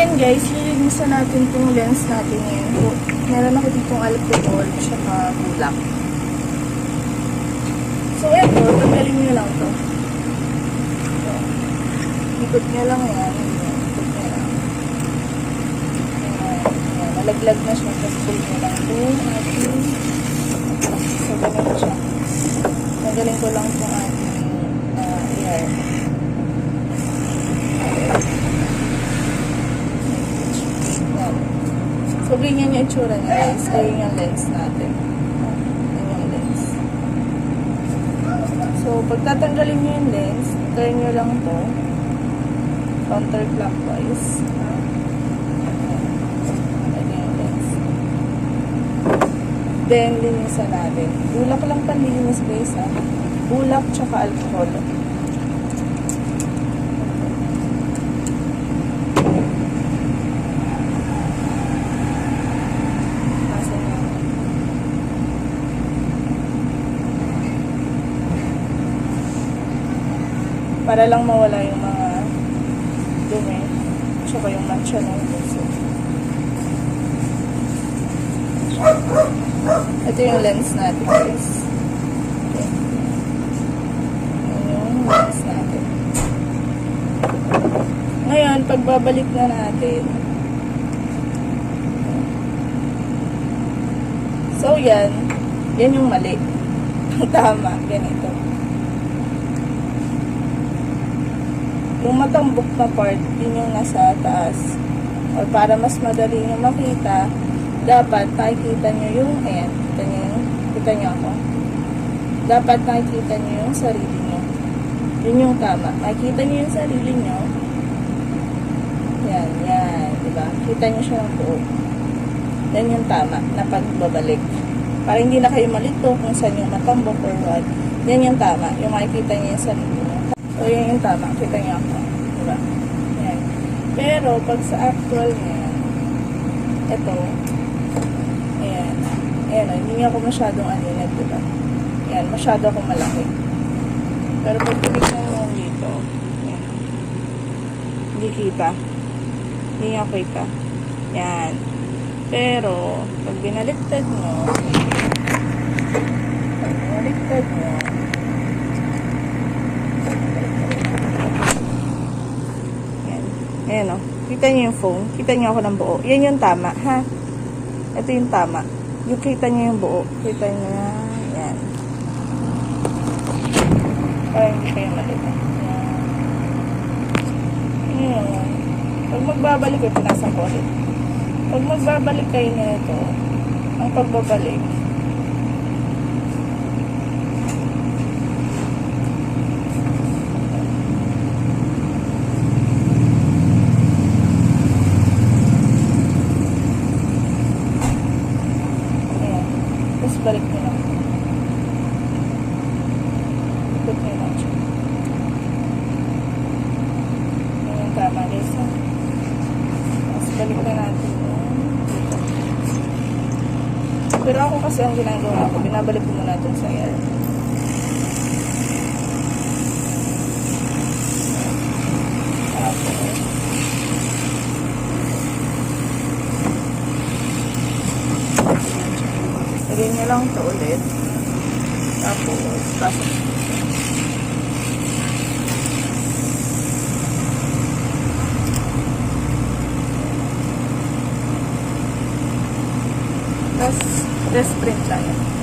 yan guys, lilinisan natin itong lens natin ngayon. Meron ako ditong alcohol, tsaka bulak. So, eto, tanggalin nyo lang to. So, ikot nyo lang yan. Ikot nyo lang. Ayan, ayan, nalaglag na siya. Tapos pull nyo lang ito. Ating, so, ganito siya. Tanggalin ko lang itong ating uh, ear. Yan. So, ganyan yung itsura niya guys. Ayun yung lens natin. Ayun yung lens. So, pag tatanggalin nyo yung lens, turn nyo lang to counterclockwise. Ayun yung lens. Then, linisan natin. Bulak lang panlinis guys ha. Bulak tsaka alcohol. Nasa na. Para lang mawala yung mga dumi. Tsaka yung mancha ng puso. Ito yung lens natin guys. Okay. Yung lens. Ngayon, pagbabalik na natin, So, yan. Yan yung mali. Tama. Ganito. Yung matambok na part, yun yung nasa taas. Or para mas madali nyo makita, dapat nakikita nyo yung, ayan, kita nyo kita nyo ako. Dapat nakikita nyo yung sarili nyo. Yun yung tama. Makikita nyo yung sarili nyo. Yan, yan. Diba? Kita nyo siya ng buo. Yan yung tama na pagbabalik. Para hindi na kayo malito kung saan yung matambok or what. Yan yung tama. Yung makikita niya yung sarili niya. So, yan yung tama. Kita niya ako. Diba? Yan. Pero, pag sa actual niya, ito, ayan. Ayan, hindi niya ako masyadong aninag, diba? Ayan, masyado ako malaki. Pero pag tinignan mo dito, ayan. Hindi kita. Hindi niya kita. Yan. Pero, pag binaliktad mo, pag binaliktad mo, yan. Ayan o. Kita niyo yung phone. Kita niyo ako ng buo. Yan yung tama, ha? Ito yung tama. Yung kita niyo yung buo. Kita niyo yan. Para hindi kayo malito. Yan. Yan. Pag magbabalik, ito nasa ko. Pag magbabalik kayo nito, ang pagbabalik, ayan, tapos balik nyo lang. Ikot nyo lang siya. Yan yung tama guys ha. Tapos balik na natin yung dito. Pero ako kasi ang ginagawa ko, binabalik ko muna itong sa air. Tapos, lagyan nyo lang ito ulit. Tapos, pasok. Tapos, test print lang yan.